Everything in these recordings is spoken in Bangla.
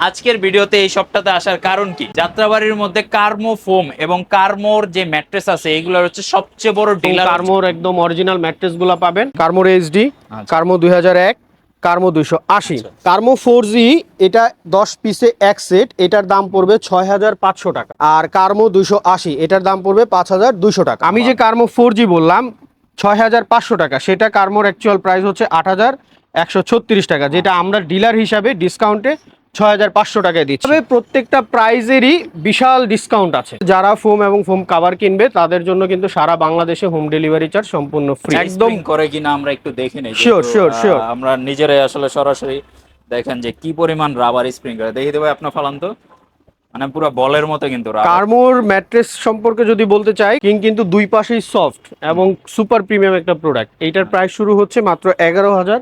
আজকের ভিডিওতে এই সবটাতে আসার কারণ কি? যাত্রাবাড়ির মধ্যে কার্মো ফোম এবং কার্মোর যে ম্যাট্রেস আছে এগুলোর হচ্ছে সবচেয়ে বড় ডিলার কার্মোর একদম অরিজিনাল ম্যাট্রেসগুলা পাবেন। কার্মোর এইচডি আচ্ছা। কার্মো দুই হাজার এক কার্মো দুইশো আশি। আচ্ছা। কার্মো ফোর জি এটা দশ পিসে এক সেট এটার দাম পড়বে ছয় হাজার পাঁচশো টাকা। আর কার্মো দুইশো আশি এটার দাম পড়বে পাঁচ হাজার দুইশো টাকা। আমি যে কার্মো ফোর জি বললাম ছয় হাজার পাঁচশো টাকা সেটা কার্মোর অ্যাকচুয়াল প্রাইস হচ্ছে আট হাজার একশো ছত্রিশ টাকা যেটা আমরা ডিলার হিসাবে ডিসকাউন্টে ছয় হাজার পাঁচশো টাকায় দিচ্ছি। তবে প্রত্যেকটা প্রাইজেরই বিশাল ডিসকাউন্ট আছে। যারা ফোম এবং ফোম কাভার কিনবে তাদের জন্য কিন্তু সারা বাংলাদেশে হোম ডেলিভারি চার্জ সম্পূর্ণ ফ্রি একদম করে কিনা আমরা একটু দেখে নেই sure, আহ, sure. আমরা নিজেরাই আসলে সরাসরি দেখেন যে কি পরিমাণ রাবার স্প্রিং করে। দেখে দেবো আপনার ফালান তো। মানে পুরো বলের মতো কিন্তু। কার্মোর ম্যাট্রেস সম্পর্কে যদি বলতে চাই কিং কিন্তু দুই পাশেই সফট এবং সুপার প্রিমিয়াম একটা প্রোডাক্ট এইটার প্রাইস শুরু হচ্ছে মাত্র এগারো হাজার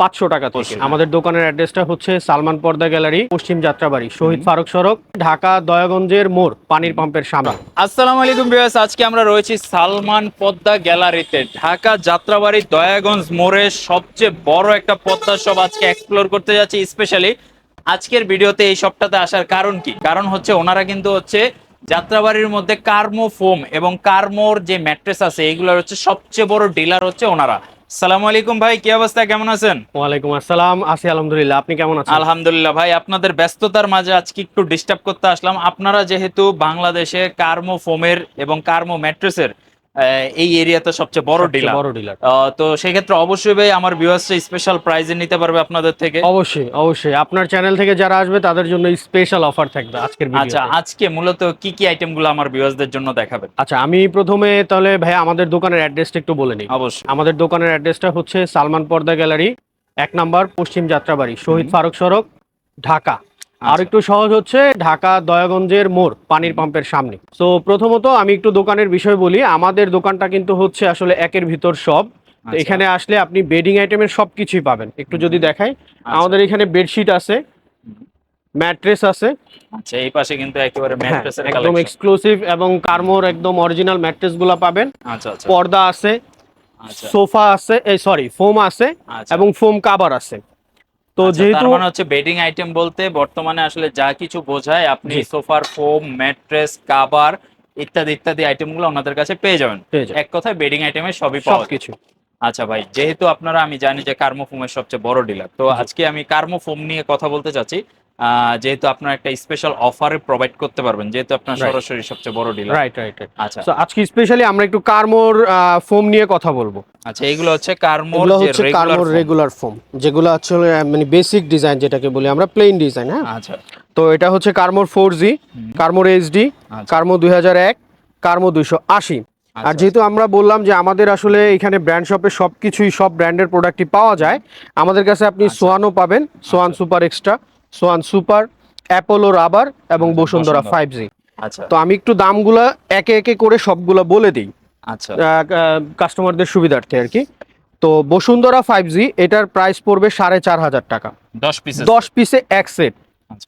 পাঁচশো টাকা থেকে। আমাদের দোকানের অ্যাড্রেসটা হচ্ছে সালমান পর্দা গ্যালারি পশ্চিম যাত্রাবাড়ি শহীদ ফারুক সড়ক ঢাকা দয়াগঞ্জের মোড় পানির পাম্পের সামনে। আসসালামু আলাইকুম ভিউয়ার্স আজকে আমরা রয়েছি সালমান পদ্মা গ্যালারিতে। ঢাকা যাত্রাবাড়ি দয়াগঞ্জ মোড়ের সবচেয়ে বড় একটা পদ্মা সব আজকে এক্সপ্লোর করতে যাচ্ছি স্পেশালি আজকের ভিডিওতে এই সবটাতে আসার কারণ কি? কারণ হচ্ছে ওনারা কিন্তু হচ্ছে যাত্রাবাড়ির মধ্যে কার্মো ফোম এবং কার্মোর যে ম্যাট্রেস আছে এগুলোর হচ্ছে সবচেয়ে বড় ডিলার হচ্ছে ওনারা। সালামু আলাইকুম ভাই কি অবস্থা? কেমন আছেন? ওয়ালাইকুম আসসালাম। আছি আলহামদুলিল্লাহ। আপনি কেমন আছেন? আলহামদুলিল্লাহ ভাই আপনাদের ব্যস্ততার মাঝে আজকে একটু ডিস্টার্ব করতে আসলাম। আপনারা যেহেতু বাংলাদেশে কার্মো ফোমের এবং কার্মো ম্যাট্রেসের এই এরিয়াতে সবচেয়ে বড় ডিলার বড় ডিলার তো সেক্ষেত্রে অবশ্যই ভাই আমার ভিউয়ার্সরা স্পেশাল প্রাইজে নিতে পারবে আপনাদের থেকে। অবশ্যই অবশ্যই। আপনার চ্যানেল থেকে যারা আসবে তাদের জন্য স্পেশাল অফার থাকবে আজকের আচ্ছা আজকে মূলত কি কি আইটেমগুলো আমার ভিউয়ার্সদের জন্য দেখাবেন? আচ্ছা আমি প্রথমে তাহলে ভাই আমাদের দোকানের অ্যাড্রেসটা একটু বলে নিই। অবশ্যই। আমাদের দোকানের অ্যাড্রেসটা হচ্ছে সালমান পর্দা গ্যালারি এক নাম্বার পশ্চিম যাত্রাবাড়ি শহীদ ফারুক সড়ক ঢাকা। আর আচ্ছা। একটু সহজ হচ্ছে ঢাকা দয়াগঞ্জের মোড় পানির পাম্পের সামনে। তো প্রথমত আমি একটু দোকানের বিষয় বলি আমাদের দোকানটা কিন্তু হচ্ছে আসলে একের ভিতর সব। আচ্ছা। এখানে আসলে আপনি বেডিং আইটেমের সব কিছুই পাবেন। একটু যদি দেখাই আচ্ছা। আমাদের এখানে বেডশিট আছে ম্যাট্রেস আছে। আচ্ছা এই পাশে কিন্তু একেবারে হ্যাঁ, ম্যাট্রেসের একদম এক্সক্লুসিভ এবং কার্মোর একদম অরিজিনাল ম্যাট্রেসগুলা পাবেন। আচ্ছা আচ্ছা। পর্দা আছে আচ্ছা। সোফা আছে এই সরি ফোম আছে। এবং ফোম কাভার আছে। তো আচ্ছা, যেহেতু মানে হচ্ছে বেডিং আইটেম বলতে বর্তমানে আসলে যা কিছু বোঝায় আপনি সোফার ফোম ম্যাট্রেস কাভার ইত্যাদি ইত্যাদি আইটেমগুলো ওনাদের কাছে পেয়ে যাবেন। এক কথায় বেডিং আইটেমের সবই পাওয়া কিছু আচ্ছা ভাই যেহেতু আপনারা আমি জানি যে কার্মো ফোমের সবচেয়ে বড় ডিলার তো আজকে আমি কার্মো ফোম নিয়ে কথা বলতে চাচ্ছি। যেহেতু আপনার একটা স্পেশাল অফারে প্রোভাইড করতে পারবেন যেহেতু আপনার সরাসরি সবচেয়ে বড় ডিলার রাইট রাইট আচ্ছা। তো আজকে স্পেশালি আমরা একটু কার্মোর ফোম নিয়ে কথা বলব। আচ্ছা এগুলো হচ্ছে কার্মোর যে হচ্ছে কার্মোর রেগুলার ফোম যেগুলো আসলে মানে বেসিক ডিজাইন যেটাকে বলি আমরা প্লেন ডিজাইন হ্যাঁ? আচ্ছা। তো এটা হচ্ছে কার্মোর ফোর জি কার্মোর এইচডি আচ্ছা। কার্মো দুই হাজার এক কার্মো দুইশো আশি। আর আচ্ছা। যেহেতু আমরা বললাম যে আমাদের আসলে এখানে ব্র্যান্ড শপে সব কিছুই সব ব্র্যান্ডের প্রোডাক্টই পাওয়া যায় আমাদের কাছে আপনি আচ্ছা। সোয়ানও পাবেন Swan super extra Swan super Apollo rubber এবং আচ্ছা, বসুন্ধরা। ফাইভ জি আচ্ছা। তো আমি একটু দামগুলো একে একে করে সবগুলো বলে দিই। আচ্ছা। কাস্টমারদের সুবিধার্থে আর কি। তো বসুন্ধরা ফাইভ জি এটার প্রাইস পড়বে সাড়ে চার হাজার টাকা। দশ পিস দশ পিসে এক সেট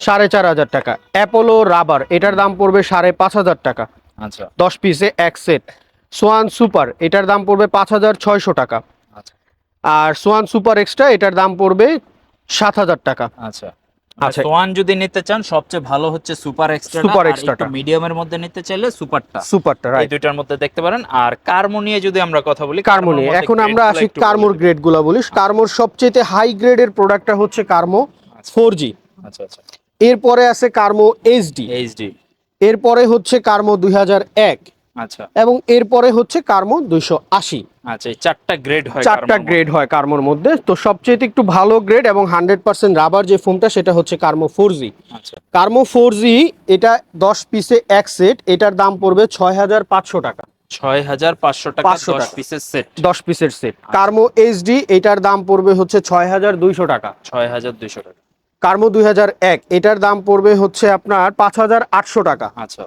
সাড়ে চার হাজার টাকা। অ্যাপোলো রাবার এটার দাম পড়বে সাড়ে পাঁচ হাজার টাকা। আচ্ছা। দশ পিসে এক সেট সোয়ান সুপার এটার দাম পড়বে পাঁচ হাজার ছয়শো টাকা। আচ্ছা। আর সোয়ান সুপার এক্সট্রা এটার দাম পড়বে সাত হাজার টাকা। আচ্ছা। আচ্ছা। সোয়ান যদি নিতে চান সবচেয়ে ভালো হচ্ছে সুপার এক্সট্রা Super Extra মিডিয়ামের মধ্যে নিতে চাইলে সুপারটা। সুপারটা এই দুইটার মধ্যে দেখতে পারেন। আর কার্মো নিয়ে যদি আমরা কথা বলি কার্মোনিয়ে এখন আমরা আসি কার্মোর গ্রেডগুলা বলি। কার্মোর সবচেয়ে হাই গ্রেডের প্রোডাক্টটা হচ্ছে কার্মো ফোর জি আচ্ছা আচ্ছা। এরপরে আছে কার্মো এইচডি এইচডি এরপরে হচ্ছে কার্মো দুই হাজার এক। আচ্ছা। এবং এরপরে হচ্ছে কার্মো দুইশো আশি। আচ্ছা চারটা গ্রেড হয় চারটা গ্রেড হয় কার্মোর মধ্যে। তো সবচেয়ে একটু ভালো গ্রেড এবং হান্ড্রেড পার্সেন্ট রাবার যে ফোমটা সেটা হচ্ছে কার্মো ফোর জি আচ্ছা। কার্মো ফোর জি এটা দশ পিসে এক সেট এটার দাম পড়বে ছয় হাজার পাঁচশো টাকা। ছয় হাজার পাঁচশো টাকা দশ পিসের সেট দশ পিসের সেট কার্মো এইচডি এটার দাম পড়বে হচ্ছে ছয় হাজার দুইশো টাকা। ছয় হাজার দুইশো টাকা। কার্মো দুই হাজার এক এটার দাম পড়বে হচ্ছে আপনার পাঁচ হাজার আটশো টাকা। আচ্ছা।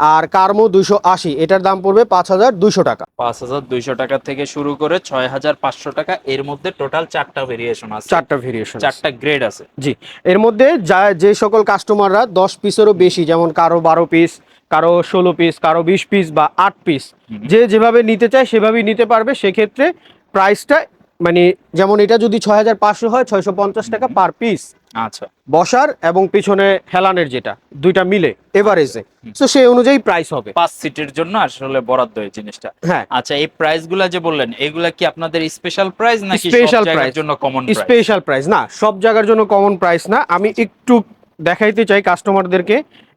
আর কার্মো দুইশো আশি এটার দাম পড়বে পাঁচ হাজার দুইশো টাকা। পাঁচ হাজার দুইশো টাকা থেকে শুরু করে ছয় হাজার পাঁচশো টাকা এর মধ্যে টোটাল চারটা ভেরিয়েশন আছে। চারটা ভেরিয়েশন চারটা গ্রেড আছে। জি এর মধ্যে যা যে সকল কাস্টমাররা দশ পিসেরও বেশি যেমন কারও বারো পিস কারও ষোলো পিস কারও বিশ পিস বা আট পিস যে যেভাবে নিতে চায় সেভাবেই নিতে পারবে। সেক্ষেত্রে প্রাইসটা মানে যেমন এটা যদি ছয় হাজার পাঁচশো হয় ছয়শো পঞ্চাশ টাকা পার পিস আচ্ছা। বসার এবং পিছনে হেলানের যেটা দুইটা মিলে এভারেজে তো সেই অনুযায়ী প্রাইস হবে। পাঁচ সিটের জন্য আসলে বরাদ্দ এই জিনিসটা। হ্যাঁ। আচ্ছা এই প্রাইসগুলা যে বললেন এগুলা কি আপনাদের স্পেশাল প্রাইস নাকি সব জায়গার price. জন্য কমন স্পেশাল প্রাইস না সব জায়গার জন্য কমন প্রাইস না। আমি একটু দেখাইতে চাই কাস্টমারদেরকে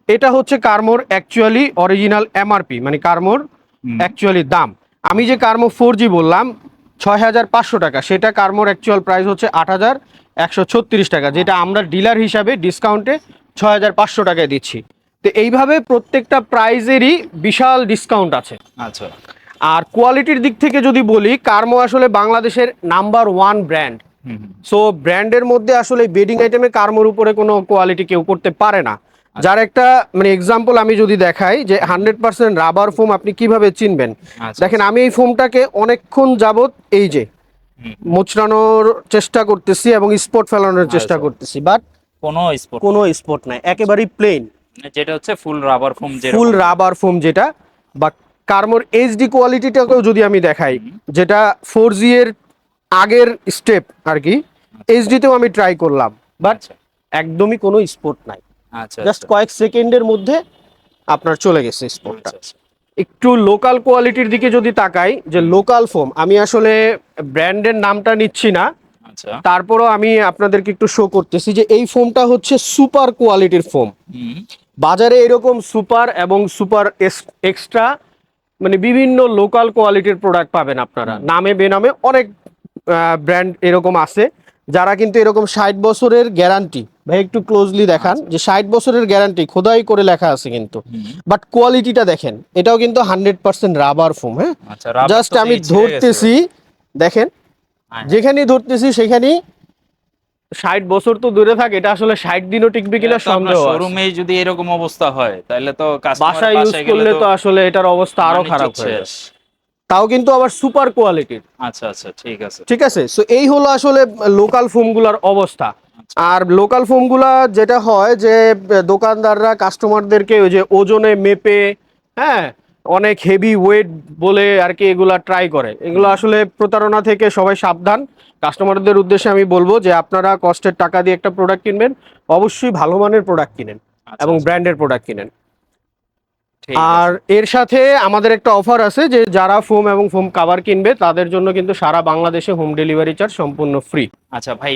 এটা হচ্ছে কার্মোর অ্যাকচুয়ালি অরিজিনাল এমআরপি মানে কার্মোর অ্যাকচুয়ালি দাম। আমি যে কার্মো ফোর জি বললাম ছয় হাজার পাঁচশো টাকা। সেটা কার্মোর অ্যাকচুয়াল প্রাইস হচ্ছে আট হাজার একশো ছত্রিশ টাকা যেটা আমরা ডিলার হিসাবে ডিসকাউন্টে ছয় হাজার পাঁচশো টাকায় দিচ্ছি। তো এইভাবে প্রত্যেকটা প্রাইজেরই বিশাল ডিসকাউন্ট আছে। আচ্ছা। আর কোয়ালিটির দিক থেকে যদি বলি কার্মো আসলে বাংলাদেশের নাম্বার ওয়ান ব্র্যান্ড। সো ব্র্যান্ডের মধ্যে আসলে বেডিং আইটেমে কার্মোর উপরে কোনো কোয়ালিটি কেউ করতে পারে না। যার একটা মানে এক্সাম্পল আমি যদি দেখাই যে হান্ড্রেড পার্সেন্ট রাবার ফোম আপনি কীভাবে চিনবেন? আচ্ছা, দেখেন আমি এই ফোমটাকে অনেকক্ষণ যাবত এই যে। মোচড়ানোর চেষ্টা করতেছি এবং স্পট ফেলানোর চেষ্টা আচ্ছা। করতেছি বাট কোনো স্পোর্ট কোনো স্পট নাই একেবারেই প্লেন যেটা হচ্ছে ফুল রাবার ফোম যে ফুল রাবার ফোম যেটা বা কার্মোর এইচডি কোয়ালিটিটাকেও যদি আমি দেখাই যেটা ফোর জি এর আগের স্টেপ আর কি এইচডিতেও আমি ট্রাই করলাম বাট আচ্ছা। একদমই কোনো স্পোর্ট নাই। আচ্ছা জাস্ট কয়েক সেকেন্ডের মধ্যে আপনার চলে গেছে স্পোর্টটা আচ্ছা, আচ্ছা। একটু লোকাল কোয়ালিটির দিকে যদি তাকাই যে লোকাল ফোম আমি আসলে ব্র্যান্ডের নামটা নিচ্ছি না। আচ্ছা। তারপরও আমি আপনাদেরকে একটু শো করতেছি যে এই ফোমটা হচ্ছে সুপার কোয়ালিটির ফোম বাজারে এরকম সুপার এবং সুপার এক্সট্রা মানে বিভিন্ন লোকাল কোয়ালিটির প্রোডাক্ট পাবেন আপনারা। নামে বেনামে অনেক ব্র্যান্ড এরকম আছে। যারা কিন্তু এরকম ষাট বছরের গ্যারান্টি ভাই একটু ক্লোজলি দেখান যে ষাট বছরের গ্যারান্টি খোদাই করে লেখা আছে কিন্তু বাট কোয়ালিটিটা দেখেন এটাও কিন্তু হান্ড্রেড পার্সেন্ট রাবার ফোম হ্যাঁ আচ্ছা জাস্ট আমি ছিঁড়ে গেছে। ধরতেছি দেখেন যেখানেই ধরতেছি সেখানেই ষাট বছর তো দূরে থাকে এটা আসলে ষাট দিনও টিকবে কিনা সন্দেহ। শোরুমে যদি এরকম অবস্থা হয় তাহলে তো বাসায় ইউজ করলে তো আসলে এটার অবস্থা আরও খারাপ হয়ে। তাও কিন্তু আবার সুপার কোয়ালিটির আচ্ছা আচ্ছা ঠিক আছে। ঠিক আছে? সো এই হলো আসলে লোকাল ফোমগুলার অবস্থা। আচ্ছা। আর লোকাল ফোমগুলা যেটা হয় যে দোকানদাররা কাস্টমারদেরকে ওই যে ওজনে মেপে হ্যাঁ অনেক হেভি ওয়েট বলে আর কি এগুলা ট্রাই করে। এগুলো আসলে প্রতারণা থেকে সবাই সাবধান। কাস্টমারদের উদ্দেশ্যে আমি বলব যে আপনারা কষ্টের টাকা দিয়ে একটা প্রোডাক্ট কিনবেন অবশ্যই ভালো মানের প্রোডাক্ট কিনেন আচ্ছা, এবং আচ্ছা, ব্র্যান্ডের প্রোডাক্ট কিনেন। আর এর সাথে আমাদের একটা অফার আছে যে যারা ফোম এবং ফোম কাভার কিনবে তাদের জন্য কিন্তু সারা বাংলাদেশে হোম ডেলিভারি চার্জ সম্পূর্ণ ফ্রি। আচ্ছা ভাই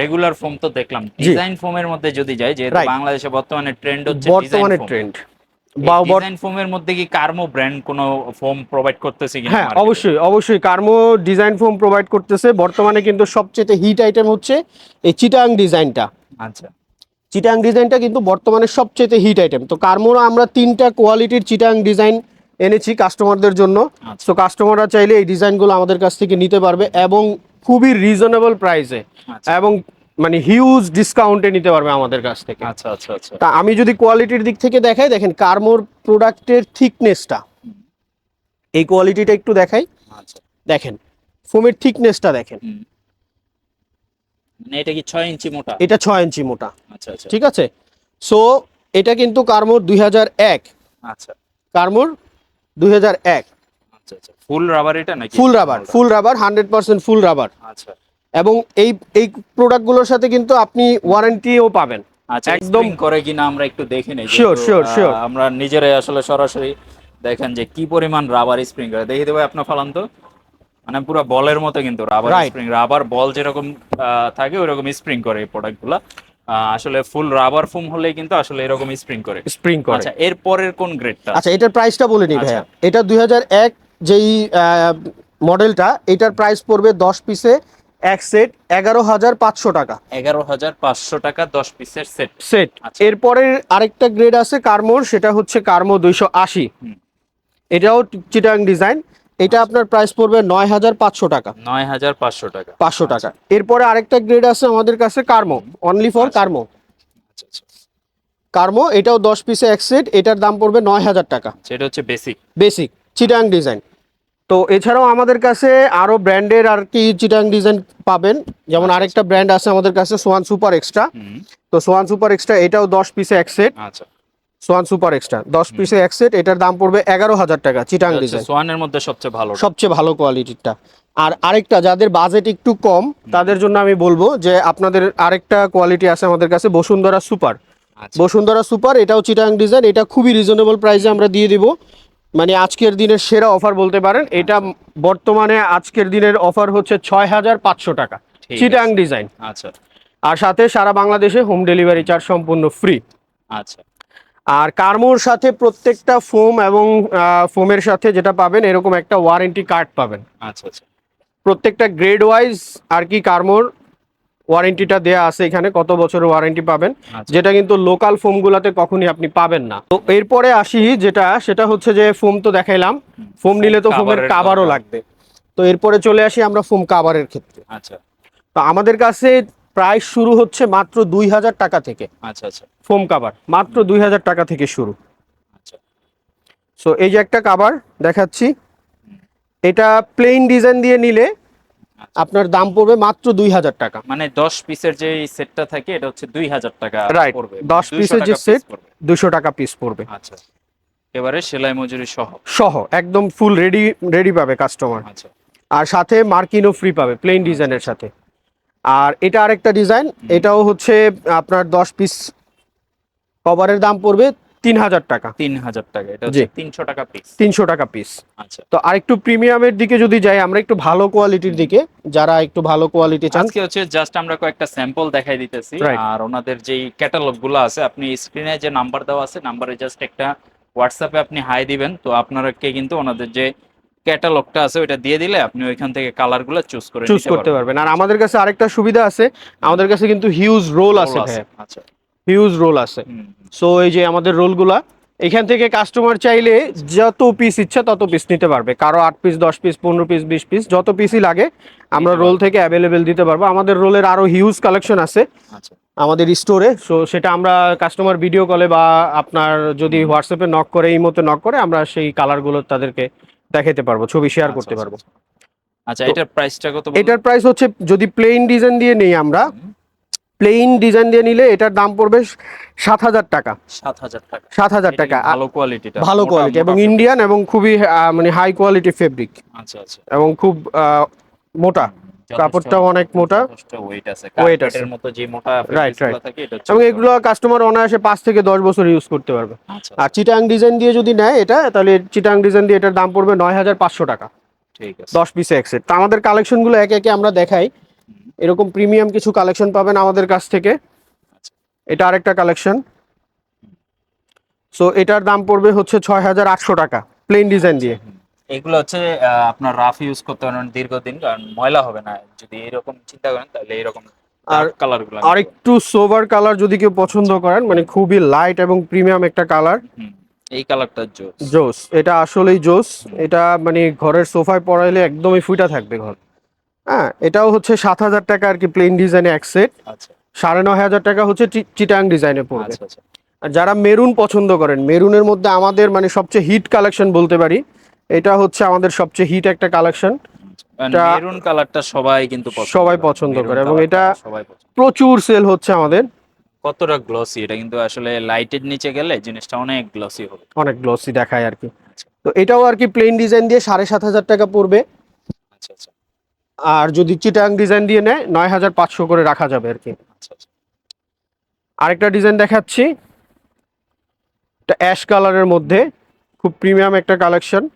রেগুলার ফোম তো দেখলাম। ডিজাইন ফোমের মধ্যে যদি যাই যেহেতু বাংলাদেশে বর্তমানে ট্রেন্ড হচ্ছে বর্তমানে ট্রেন্ড ডিজাইন ফোমের মধ্যে কি কার্মো ব্র্যান্ড কোনো ফোম প্রোভাইড করতেছে কিনা হ্যাঁ অবশ্যই অবশ্যই কার্মো ডিজাইন ফোম প্রোভাইড করতেছে। বর্তমানে কিন্তু সবচেয়ে হিট আইটেম হচ্ছে এই চিটাং ডিজাইনটা আচ্ছা। চিটাং ডিজাইনটা কিন্তু বর্তমানে সবচেয়ে হিট আইটেম তো কার্মোর আমরা তিনটা কোয়ালিটির চিটাং ডিজাইন এনেছি কাস্টমারদের জন্য। আচ্ছা। তো কাস্টমাররা চাইলে এই ডিজাইনগুলো আমাদের কাছ থেকে নিতে পারবে এবং খুবই রিজনেবল প্রাইসে আচ্ছা। এবং মানে হিউজ ডিসকাউন্টে নিতে পারবে আমাদের কাছ থেকে। আচ্ছা আচ্ছা আচ্ছা। তা আমি যদি কোয়ালিটির দিক থেকে দেখাই দেখেন কার্মোর প্রোডাক্টের থিকনেসটা এই কোয়ালিটিটা একটু দেখাই। আচ্ছা। দেখেন ফোমের থিকনেসটা দেখেন। মানে এটা কি ছয় ইঞ্চি মোটা? এটা ছয় ইঞ্চি মোটা। আচ্ছা আচ্ছা। ঠিক আছে? সো এটা কিন্তু কার্মোর দুই হাজার এক। আচ্ছা। কার্মোর দুই হাজার এক। আচ্ছা আচ্ছা। ফুল রাবার এটা নাকি? Full rubber full rubber hundred percent full rubber. আচ্ছা। এবং এই এই প্রোডাক্টগুলোর সাথে কিন্তু আপনি ওয়ারেন্টিও পাবেন। আচ্ছা একদম- একদম করে কিনা আমরা একটু দেখে নেই Sure, যেহেতু, sure, আমরা নিজেরাই আসলে সরাসরি দেখেন যে কি পরিমাণ রাবার স্প্রিং করে। দেখি দেবে আপনার ফালান তো। মানে পুরো বলের মতো কিন্তু রাবার. স্প্রিং রাবার বল যেরকম থাকে ওইরকম স্প্রিং করে এই প্রোডাক্টগুলো আসলে ফুল রাবার ফোম হলেই কিন্তু আসলে এরকম স্প্রিং করে। স্প্রিং করে। আচ্ছা এর পরের কোন গ্রেডটা আচ্ছা এটার প্রাইসটা বলে নি ভাইয়া। এটা দুই হাজার এক যেই মডেলটা এটার প্রাইস পড়বে দশ পিসে এক সেট এগারো হাজার পাঁচশো টাকা। এগারো হাজার পাঁচশো টাকা দশ পিসের সেট সেট আচ্ছা। এরপরে আরেকটা গ্রেড আছে কার্মোর সেটা হচ্ছে কার্মো দুইশো আশি। এটাও চিটাং ডিজাইন এটা আপনার প্রাইস পড়বে নয় হাজার পাঁচশো টাকা। নয় হাজার পাঁচশো টাকা। পাঁচশো টাকা। এরপরে আরেকটা গ্রেড আছে আমাদের কাছে কার্মো অনলি ফর আচ্ছা। কার্মো আচ্ছা আচ্ছা। কার্মো এটাও দশ পিসে এক সেট এটার দাম পড়বে নয় হাজার টাকা। সেটা হচ্ছে বেসিক বেসিক চিটাং ডিজাইন তো এছাড়াও আমাদের কাছে আরও ব্র্যান্ডের আর কি চিটাং ডিজাইন পাবেন। যেমন আরেকটা ব্র্যান্ড আছে আমাদের কাছে সোয়ান সুপার এক্সট্রা তো সোয়ান সুপার এক্সট্রা এটাও দশ পিসে এক সেট আচ্ছা। Swan super extra. দশ পিসে এক সেট এটার দাম পড়বে এগারো হাজার টাকা চিটাং ডিজাইন। সোয়ানের মধ্যে সবচেয়ে ভালো। সবচেয়ে ভালো কোয়ালিটিটা। আর আরেকটা যাদের বাজেট একটু কম তাদের জন্য আমি বলব যে আপনাদের আরেকটা কোয়ালিটি আছে আমাদের কাছে বসুন্ধরা সুপার। আচ্ছা। বসুন্ধরা সুপার এটাও চিটাং ডিজাইন এটা খুবই রিজনেবল প্রাইসে আমরা দিয়ে দিব। মানে আজকের দিনের সেরা অফার বলতে পারেন এটা বর্তমানে আজকের দিনের অফার হচ্ছে ছয় হাজার পাঁচশো টাকা চিটাং ডিজাইন। আচ্ছা। আর সাথে সারা বাংলাদেশে হোম ডেলিভারি চার্জ সম্পূর্ণ ফ্রি আচ্ছা। আর কার্মোর সাথে প্রত্যেকটা ফোম এবং ফোমের সাথে যেটা পাবেন এরকম একটা ওয়ারেন্টি কার্ড পাবেন। আচ্ছা আচ্ছা। প্রত্যেকটা গ্রেড ওয়াইজ আর কি কার্মোর ওয়ারেন্টিটা দেয়া আছে এখানে কত বছরের ওয়ারেন্টি পাবেন আচ্ছা। যেটা কিন্তু লোকাল ফোমগুলোতে কখনই আপনি পাবেন না। তো এরপরে আসি যেটা সেটা হচ্ছে যে ফোম তো দেখাইলাম ফোম নিলে তো ফোমের কাভারও লাগবে। তো এরপরে চলে আসি আমরা ফোম কাভারের ক্ষেত্রে। আচ্ছা। তো আমাদের কাছে প্রাইস শুরু হচ্ছে মাত্র দুই হাজার টাকা থেকে। আচ্ছা আচ্ছা। ফোম কাভার মাত্র দুই হাজার টাকা থেকে শুরু। আচ্ছা। সো এই যে একটা কাভার দেখাচ্ছি এটা প্লেন ডিজাইন দিয়ে নিলে আচ্ছা। আপনার দাম পড়বে মাত্র দুই হাজার টাকা। মানে দশ পিসের যে সেটটা থাকে এটা হচ্ছে দুই হাজার টাকা 10 200 পিসের যে পড়বে। দুশো টাকা পিস পড়বে। আচ্ছা। এবারে সেলাই মজুরি সহ। সহ একদম ফুল রেডি রেডি পাবে কাস্টমার আচ্ছা। আর সাথে মার্কিনও ফ্রি পাবে প্লেন ডিজাইনের সাথে। আর এটা আরেকটা ডিজাইন এটাও হচ্ছে আপনার দশ পিস কভারের দাম পড়বে তিন হাজার টাকা। তিন হাজার টাকা এটা হচ্ছে। তিনশো টাকা পিস তিনশো টাকা পিস আচ্ছা। তো আরেকটু প্রিমিয়ামের দিকে যদি যাই আমরা একটু ভালো কোয়ালিটির দিকে যারা একটু ভালো কোয়ালিটি চান। আজকে হচ্ছে জাস্ট আমরা কয়েকটা স্যাম্পল দেখাই দিতেছি। আর ওনাদের যেই ক্যাটালগগুলো আছে আপনি স্ক্রিনে যে নাম্বার দেওয়া আছে নাম্বারে জাস্ট একটা হোয়াটসঅ্যাপে আপনি হাই দিবেন। তো আপনারাকে কিন্তু ওনাদের যে ক্যাটালগটা আছে ওইটা দিয়ে দিলে আপনি ওইখান থেকে কালারগুলো চুজ করে চুজ করতে পারবেন। আর আমাদের কাছে আরেকটা সুবিধা আছে আমাদের কাছে কিন্তু হিউজ রোল আছে আচ্ছা। হিউজ রোল আছে। সো এই যে আমাদের রোলগুলা এখান থেকে কাস্টমার চাইলে যত পিস ইচ্ছা তত পিস নিতে পারবে। কারও আট পিস দশ পিস পনেরো পিস বিশ পিস যত পিসই লাগে আমরা রোল থেকে অ্যাভেলেবেল দিতে পারব। আমাদের রোলের আরও হিউজ কালেকশন আছে আচ্ছা। আমাদের স্টোরে সো সেটা আমরা কাস্টমার ভিডিও কলে বা আপনার যদি হোয়াটসঅ্যাপে নক করে এই মতো নক করে আমরা সেই কালারগুলো তাদেরকে দেখাতে পারব ছবি শেয়ার আচ্ছা, করতে আচ্ছা, পারব। আচ্ছা। এটার প্রাইসটা কত এটার প্রাইস হচ্ছে যদি প্লেন ডিজাইন দিয়ে নেই আমরা প্লেন ডিজাইন দিয়ে নিলে এটার দাম পড়বে সাত হাজার টাকা। সাত হাজার টাকা। সাত হাজার টাকা। ভালো কোয়ালিটিটা ভালো কোয়ালিটি এবং ইন্ডিয়ান এবং খুবই মানে হাই কোয়ালিটি ফেব্রিক আচ্ছা আচ্ছা। এবং খুব মোটা। কাপড়টাও অনেক মোটা। ওয়েট আছে। মতো যে মোটা এবং এগুলো কাস্টমার অনায়াসে পাঁচ থেকে দশ বছর ইউজ করতে পারবে। আচ্ছা। আর চিটাং ডিজাইন দিয়ে যদি নেয় এটা তাহলে চিটাং ডিজাইন দিয়ে এটার দাম পড়বে নয় হাজার পাঁচশো টাকা। ঠিক আছে। দশ পিসে এক সেট তো আমাদের কালেকশনগুলো একে একে আমরা দেখাই। এরকম প্রিমিয়াম কিছু কালেকশন পাবেন আমাদের কাছ থেকে। এটা আরেকটা কালেকশন সো এটার দাম পড়বে হচ্ছে ছয় হাজার আটশো টাকা প্লেন ডিজাইন দিয়ে। এগুলো হচ্ছে আপনার রাফ ইউজ করতে পারেন দীর্ঘদিন কারণ ময়লা হবে না। যদি এরকম চিন্তা করেন তাহলে এরকম আর কালারগুলো আর একটু সোভার কালার যদি কেউ পছন্দ করেন মানে খুবই লাইট এবং প্রিমিয়াম একটা কালার এই কালারটা জোস। জোস এটা আসলেই জোস। এটা মানে ঘরের সোফায় পরাইলে একদমই ফুটা থাকবে ঘর। হ্যাঁ এটাও হচ্ছে সাত হাজার টাকা আর কি প্লেন ডিজাইনে এক সেট আচ্ছা। সাড়ে নয় হাজার টাকা হচ্ছে চিটাং ডিজাইনে পড়বে। আচ্ছা আচ্ছা। আর যারা মেরুন পছন্দ করেন মেরুনের মধ্যে আমাদের মানে সবচেয়ে হিট কালেকশন বলতে পারি এটা হচ্ছে আমাদের সবচেয়ে হিট একটা কালেকশন মেরুন কালারটা সবাই কিন্তু সবাই পছন্দ করে এবং এটা- প্রচুর সেল হচ্ছে আমাদের। কতটা গ্লসি এটা কিন্তু আসলে লাইটের নিচে গেলে জিনিসটা অনেক গ্লসি হবে। অনেক গ্লসি দেখায় আর কি। তো এটাও আর কি প্লেন ডিজাইন দিয়ে সাড়ে সাত হাজার টাকা পড়বে। আচ্ছা আচ্ছা। আর যদি চিটাং ডিজাইন দিয়ে নেয় নয় হাজার পাঁচশো করে রাখা যাবে আর কি। আচ্ছা আচ্ছা। আরেকটা ডিজাইন দেখাচ্ছি। এটা অ্যাশ কালারের মধ্যে খুব প্রিমিয়াম একটা কালেকশন।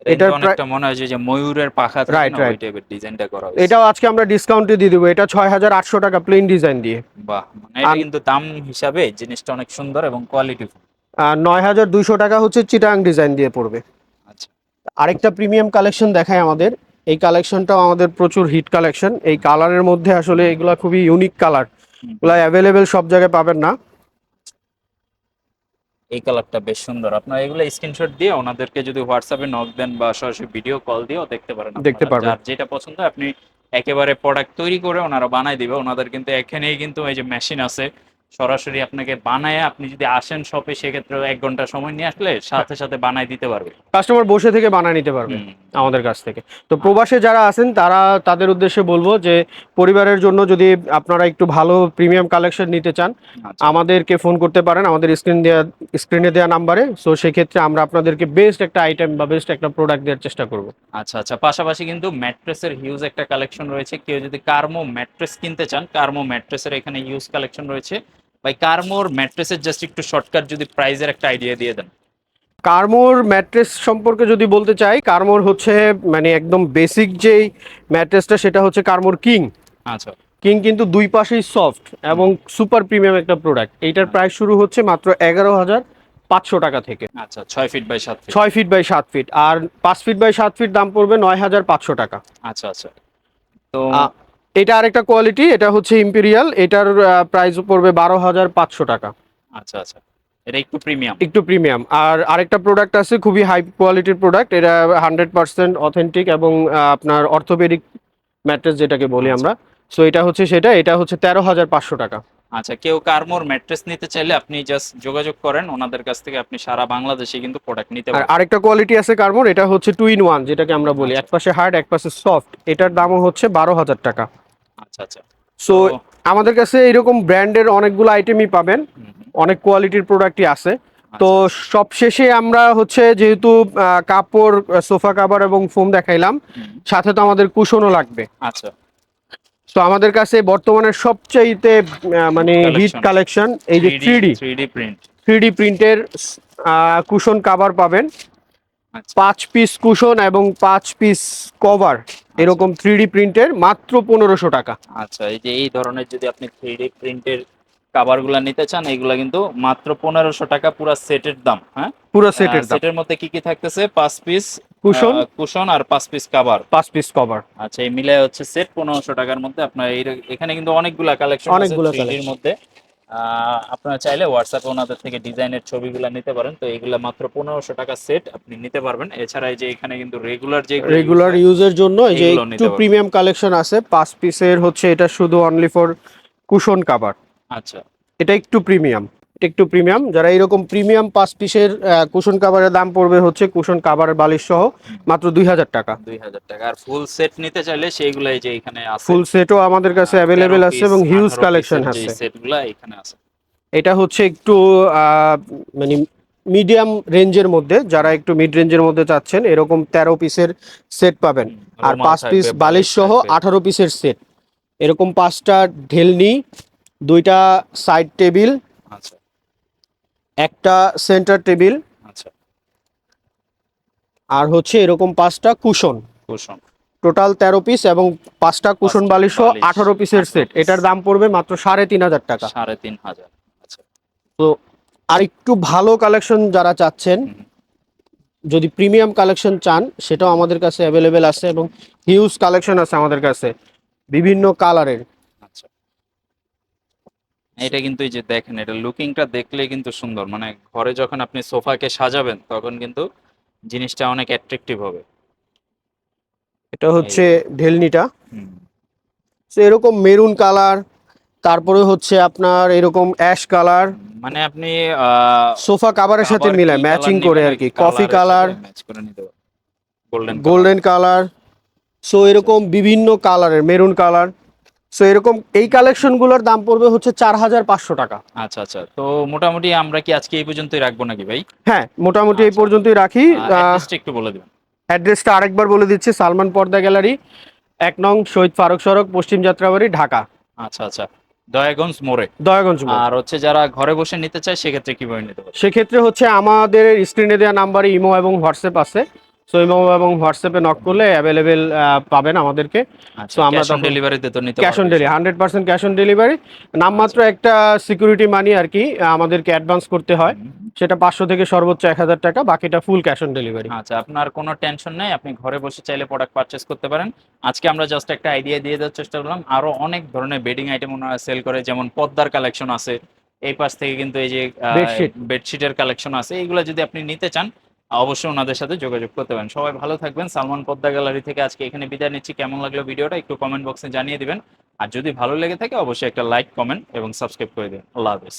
এটা এটার অনেকটা মনে হয় যে ময়ূরের পাখা right. টাইপের ডিজাইনটা করা হয়েছে। এটাও আজকে আমরা ডিসকাউন্টে দিয়ে দেবো। এটা ছয় হাজার আটশো টাকা প্লেন ডিজাইন দিয়ে। বাহ মানে এটা কিন্তু দাম হিসাবে জিনিসটা অনেক সুন্দর এবং কোয়ালিটিফুল আর নয় হাজার দুইশো টাকা হচ্ছে চিটাং ডিজাইন দিয়ে পড়বে। আচ্ছা। আরেকটা প্রিমিয়াম কালেকশন দেখায় আমাদের। এই কালেকশনটাও আমাদের প্রচুর হিট কালেকশন এই কালারের মধ্যে আসলে এগুলা খুবই ইউনিক কালার। এগুলা অ্যাভেলেবেল সব জায়গায় পাবেন না এই কালারটা বেশ সুন্দর আপনারা এগুলো স্ক্রিনশট দিয়ে ওনাদেরকে যদি হোয়াটসঅ্যাপে নক দেন বা সরাসরি ভিডিও কল দিয়েও দেখতে পারেন দেখতে। পারবেন। যার যেটা পছন্দ আপনি একেবারে প্রোডাক্ট তৈরি করে ওনারা বানাই দিবে ওনাদের কিন্তু এখানেই কিন্তু এই যে মেশিন আছে সরাসরি আপনাকে বানায় আপনি যদি আসেন শপে সেক্ষেত্রে এক ঘণ্টা সময় নিয়ে আসলে সাথে সাথে বানায় দিতে পারবে। কাস্টমার বসে থেকে বানিয়ে নিতে পারবে আমাদের কাছ থেকে। তো প্রবাসে যারা আছেন তারা তাদের উদ্দেশ্যে বলব যে পরিবারের জন্য যদি আপনারা একটু ভালো প্রিমিয়াম কালেকশন নিতে চান আচ্ছা। আমাদেরকে ফোন করতে পারেন। আমাদের স্ক্রিন দেওয়া স্ক্রিনে দেওয়া নাম্বারে সো সেক্ষেত্রে আমরা আপনাদেরকে বেস্ট একটা আইটেম বা বেস্ট একটা প্রোডাক্ট দেওয়ার চেষ্টা করব। আচ্ছা আচ্ছা। পাশাপাশি কিন্তু ম্যাট্রেসের হিউজ একটা কালেকশন রয়েছে। কেউ যদি কার্মো ম্যাট্রেস কিনতে চান কার্মো ম্যাট্রেসের এখানে হিউজ কালেকশন রয়েছে। ভাই কার্মোর ম্যাট্রেসের জাস্ট একটু শর্টকাট যদি প্রাইজের একটা আইডিয়া দিয়ে দেন? কার্মোর ম্যাট্রেস সম্পর্কে যদি বলতে চাই কার্মোর হচ্ছে মানে একদম বেসিক যেই ম্যাট্রেসটা সেটা হচ্ছে কার্মোর কিং। আচ্ছা। কিং কিন্তু দুই পাশেই সফট এবং সুপার প্রিমিয়াম একটা প্রোডাক্ট এইটার প্রাইস শুরু হচ্ছে মাত্র এগারো হাজার পাঁচশো টাকা থেকে। আচ্ছা ছয় ফিট বাই সাত ছয় ফিট বাই সাত ফিট আর পাঁচ ফিট বাই সাত ফিট দাম পড়বে নয় হাজার পাঁচশো টাকা। আচ্ছা আচ্ছা। তো এটা আরেকটা কোয়ালিটি এটা হচ্ছে ইম্পেরিয়াল এটার প্রাইস পড়বে বারো হাজার পাঁচশো টাকা। আচ্ছা আচ্ছা। এটা একটু প্রিমিয়াম একটু প্রিমিয়াম আর আরেকটা প্রোডাক্ট আছে খুবই হাই কোয়ালিটির প্রোডাক্ট এটা হান্ড্রেড পার্সেন্ট অথেন্টিক এবং আপনার অর্থোপেডিক ম্যাট্রেস যেটাকে বলি আমরা। সো এটা হচ্ছে সেটা এটা হচ্ছে তেরো হাজার পাঁচশো টাকা। আচ্ছা কেউ কার্মোর ম্যাট্রেস নিতে চাইলে আপনি জাস্ট যোগাযোগ করেন ওনাদের কাছ থেকে আপনি সারা বাংলাদেশে কিন্তু প্রোডাক্ট নিতে আর পারেন আরেকটা কোয়ালিটি আছে কার্মোর এটা হচ্ছে টু ইন ওয়ান যেটাকে আমরা বলি। এক পাশে হার্ড এক পাশে সফট এটার দামও হচ্ছে বারো হাজার টাকা। আচ্ছা আচ্ছা। সো তো- আমাদের কাছে এরকম ব্র্যান্ডের অনেকগুলো আইটেমই পাবেন। অনেক কোয়ালিটির প্রোডাক্টই আছে। তো আচ্ছা, সবশেষে আমরা হচ্ছে যেহেতু কাপড় সোফা কাভার এবং ফোম দেখাইলাম সাথে তো আমাদের কুশনও লাগবে। আচ্ছা। তো আমাদের কাছে বর্তমানে সবচাইতে মানে হিট কালেকশন এই যে three D three D print three প্রিন্টের কুশন কাভার পাবেন। আচ্ছা। পাঁচ পিস কুশন এবং পাঁচ পিস কভার এরকম থ্রি ডি প্রিন্টের মাত্র পনেরোশো টাকা। আচ্ছা এই যে এই ধরনের যদি আপনি থ্রি ডি প্রিন্টের কাভারগুলো নিতে চান এগুলা কিন্তু মাত্র পনেরোশো টাকা পুরো সেটের দাম হ্যাঁ? পুরো সেটের দাম। সেটের মধ্যে কি কি থাকতেছে? পাঁচ পিস কুশন। কুশন আর পাঁচ পিস কাভার পাঁচ পিস কভার আচ্ছা এই মিলে হচ্ছে সেট পনেরোশো টাকার মধ্যে আপনার এখানে কিন্তু অনেকগুলা কালেকশন অনেকগুলা collection। মধ্যে। আপনারা চাইলে হোয়াটসঅ্যাপে ওনাদের থেকে ডিজাইনের ছবিগুলো নিতে পারেন। তো এগুলো মাত্র পনেরোশো টাকা সেট আপনি নিতে পারবেন। এছাড়া এই যে এখানে কিন্তু রেগুলার যে রেগুলার ইউজের জন্য এই যে একটু প্রিমিয়াম কালেকশন আছে পাঁচ পিসের হচ্ছে এটা শুধু অনলি ফর কুশন কাভার আচ্ছা। এটা একটু প্রিমিয়াম একটু প্রিমিয়াম যারা এরকম প্রিমিয়াম পাঁচ পিসের কুশন কাভারের দাম পড়বে হচ্ছে কুশন কাভারের বালিশ সহ মাত্র দুই হাজার টাকা। দুই হাজার টাকা। আর ফুল সেট নিতে চাইলে সেইগুলো এই যে এখানে আছে। ফুল সেটও আমাদের কাছে অ্যাভেলেবেল আছে এবং হিউজ কালেকশন আছে। সেটগুলো এখানে আছে। এটা হচ্ছে একটু মানে মিডিয়াম রেঞ্জের মধ্যে যারা একটু মিড রেঞ্জের মধ্যে চাচ্ছেন এরকম তেরো পিসের সেট পাবেন। আর পাঁচ পিস বালিশ সহ আঠারো পিসের সেট এরকম পাঁচটা ঢেলনি দুইটা সাইড টেবিল একটা সেন্টার টেবিল। আচ্ছা। আর হচ্ছে এরকম পাঁচটা কুশন। কুশন। টোটাল তেরো পিস এবং পাঁচটা কুশন বালিশ আঠারো পিসের সেট। এটার দাম পড়বে মাত্র সাড়ে তিন হাজার টাকা। সাড়ে তিন হাজার। আচ্ছা। তো আর একটু ভালো কালেকশন যারা চাচ্ছেন যদি প্রিমিয়াম কালেকশন চান সেটাও আমাদের কাছে অ্যাভেলেবেল আছে এবং হিউজ কালেকশন আছে আমাদের কাছে। বিভিন্ন কালারের এটা কিন্তু এই যে দেখেন এটা লুকিংটা দেখলে কিন্তু সুন্দর। মানে ঘরে যখন আপনি সোফাকে সাজাবেন তখন কিন্তু জিনিসটা অনেক অ্যাট্রাকটিভ হবে। এটা হচ্ছে ঢেলনিটা। তো এরকম মেরুন কালার তারপরে হচ্ছে আপনার এরকম অ্যাশ কালার। মানে আপনি সোফা কাভারের সাথে মিলায় ম্যাচিং করে আর কি? Coffee colour golden colour so এরকম বিভিন্ন কালারের মেরুন কালার সো এরকম এই কালেকশনগুলোর দাম পড়বে হচ্ছে চার হাজার পাঁচশো টাকা। আচ্ছা আচ্ছা। তো মোটামুটি আমরা কি আজকে এই পর্যন্তই রাখব নাকি ভাই? হ্যাঁ মোটামুটি এই আচ্ছা। পর্যন্তই রাখি। একটু বলে দিবেন। অ্যাড্রেসটা আরেকবার বলে দিচ্ছি সালমান পর্দা গ্যালারি এক নং শহীদ ফারুক সড়ক পশ্চিম যাত্রাবাড়ি ঢাকা। আচ্ছা আচ্ছা। দয়াগঞ্জ মোড়ে। দয়াগঞ্জ মোড়। আর হচ্ছে যারা ঘরে বসে নিতে চায় সেক্ষেত্রে কীভাবে নিতে পারবে? সেক্ষেত্রে হচ্ছে আমাদের স্ক্রিনে দেওয়া নাম্বারে ইমো এবং হোয়াটসঅ্যাপ আছে। সো ইমো এবং হোয়াটসঅ্যাপে নক করলে অ্যাভেলেবেল পাবেন আমাদেরকে। আচ্ছা তো আমরা তখন- ডেলিভারিতে তো নিতে cash on delivery hundred percent cash on delivery নামমাত্র একটা সিকিউরিটি মানি আর কি আমাদেরকে অ্যাডভান্স করতে হয়। সেটা পাঁচশো থেকে সর্বোচ্চ এক হাজার টাকা বাকিটা ফুল ক্যাশ অন ডেলিভারি আচ্ছা আপনার কোনো টেনশন নাই আপনি ঘরে বসে চাইলে প্রোডাক্ট পারচেস করতে পারেন। আজকে আমরা জাস্ট একটা আইডিয়া দিয়ে দেওয়ার চেষ্টা করলাম। আরও অনেক ধরনের বেডিং আইটেম ওনারা সেল করে যেমন পদ্মার কালেকশন আছে। এই পাশ থেকে কিন্তু এই যে। বেডশিটের কালেকশন আছে। এইগুলো যদি আপনি নিতে চান অবশ্যই ওনাদের সাথে যোগাযোগ করতে পারেন। সবাই ভালো থাকবেন। সালমান পদ্মা গ্যালারি থেকে আজকে এখানে বিদায় নিচ্ছি। কেমন লাগল ভিডিওটা একটু কমেন্ট বক্সে জানিয়ে দিবেন। আর যদি ভালো লেগে থাকে, অবশ্যই একটা লাইক কমেন্ট এবং সাবস্ক্রাইব করে দিন। আল্লাহ হাফেজ।